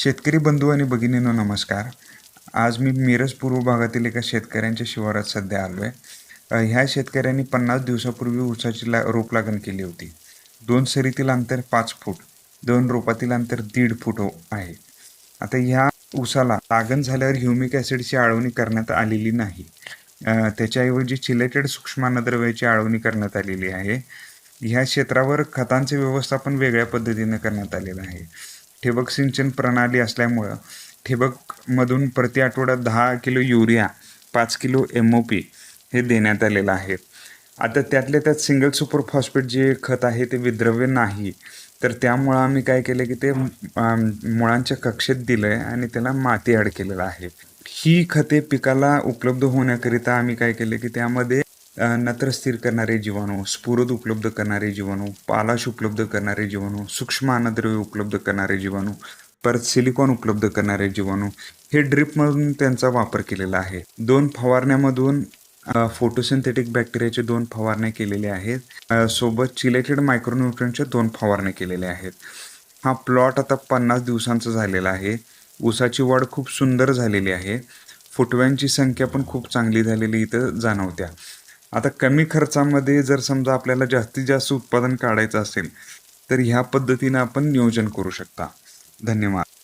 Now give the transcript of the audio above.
शेतकरी बंधू आणि भगिनींनो नमस्कार. आज मी मिरज पूर्व भागातील एका शेतकऱ्यांच्या शिवारात सध्या आलो आहे ह्या शेतकऱ्यांनी पन्नास दिवसापूर्वी ऊसाची ला रोप लागण केली होती. दोन सरीतील अंतर पाच फूट दोन रोपातील अंतर दीड फूट हो- आहे. आता ह्या ऊसाला लागण झाल्यावर ह्युमिक ॲसिडची आळवणी करण्यात आलेली नाही. त्याच्याऐवजी चिलेटेड सूक्ष्मानद्रव्याची आळवणी करण्यात आलेली आहे. ह्या क्षेत्रावर खतांचे व्यवस्थापन वेगळ्या पद्धतीने करण्यात आलेलं आहे. ठिबक सिंचन प्रणाली असल्यामुळं ठिबकमधून प्रति आठवड्यात दहा किलो युरिया पाच किलो एम ओ पी हे देण्यात आलेलं आहे. आता त्यातल्या त्यात सिंगल सुपर फॉस्फेट जे खत आहे ते विद्रव्य नाही. तर त्यामुळं आम्ही काय केलं की ते मुळांच्या कक्षेत दिलं आहे आणि त्याला माती ॲड केलेलं आहे. ही खते पिकाला उपलब्ध होण्याकरिता आम्ही काय केलं की त्यामध्ये नत्र स्थिर करणारे जीवाणू स्फुरद उपलब्ध करणारे जीवाणू पालाश उपलब्ध करणारे जीवाणू सूक्ष्म अन्नद्रव्य उपलब्ध करणारे जीवाणू परत सिलिकॉन उपलब्ध करणारे जीवाणू हे ड्रिपमधून त्यांचा वापर केलेला आहे. दोन फवारण्यामधून फोटोसिंथेटिक बॅक्टेरियाचे दोन फवारण्या केलेल्या आहेत. सोबत चिलेटेड मायक्रोन्युट्रनच्या दोन फवारण्या केलेल्या आहेत. हा प्लॉट आता पन्नास दिवसांचा झालेला आहे. ऊसाची वाढ खूप सुंदर झालेली आहे. फुटव्यांची संख्या पण खूप चांगली झालेली इथं जाणवत्या. आता कमी खर्चामध्ये जर समजा आपल्याला जास्तीत जास्त उत्पादन काढायचं असेल तर ह्या पद्धतीनं आपण नियोजन करू शकता. धन्यवाद.